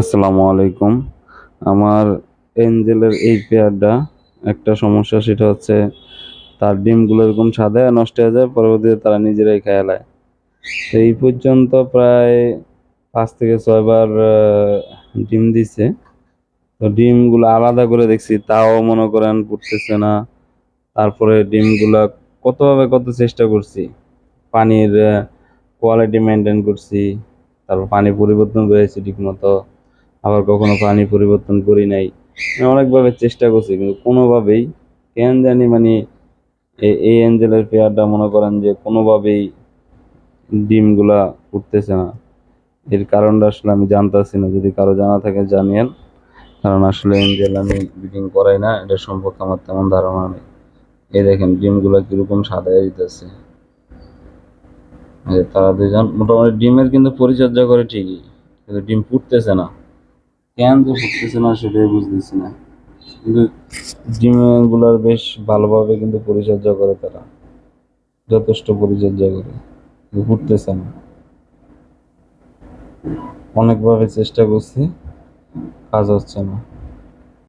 আসসালামু আলাইকুম। আমার এঞ্জেলের এই পেয়ারটা একটা সমস্যা, সেটা হচ্ছে তার ডিমগুলো এরকম সাদা নষ্ট হয়ে যায়, পরবর্তীতে তারা নিজেরাই খেয়ে নেয় তো এই পর্যন্ত প্রায় পাঁচ থেকে ছয়বার ডিম দিছে। তো ডিমগুলো আলাদা করে দেখছি, তাও মনে করেন ফুটতেছে না। তারপরে ডিমগুলো কতভাবে কত চেষ্টা করছি, পানির কোয়ালিটি মেনটেন করছি, তারপর পানি পরিবর্তন করেছি ঠিকমতো। আবার কখনো পানি পরিবর্তন করি নাই। অনেকভাবে চেষ্টা করছি, কিন্তু কোনোভাবেই, কেন জানি মানে এই অ্যাঞ্জেলের পেয়ারটা মনে করেন যে কোনোভাবেই ডিমগুলা উঠতেছে না। এর কারণটা আসলে আমি জানতেছি না, যদি কারও জানা থাকে জানিয়েন। কারণ আসলে এঞ্জেল আমি ব্রিডিং করাই না, এটা সম্পর্কে আমার তেমন ধারণা নেই। এই দেখেন, ডিমগুলা কীরকম সাদা এই তারা দুজন মোটামুটি ডিমের কিন্তু পরিচর্যা করে ঠিকই, কিন্তু ডিম ফুটতেছে না। কেন যে না সেটাই বুঝতেছি না। কিন্তু ডিমগুলার বেশ ভালোভাবে কিন্তু পরিচর্যা করে তারা। যথেষ্ট পরিচর্যা করে। ঘুরতেছে না। অনেকভাবে চেষ্টা করছি, কাজ হচ্ছে না।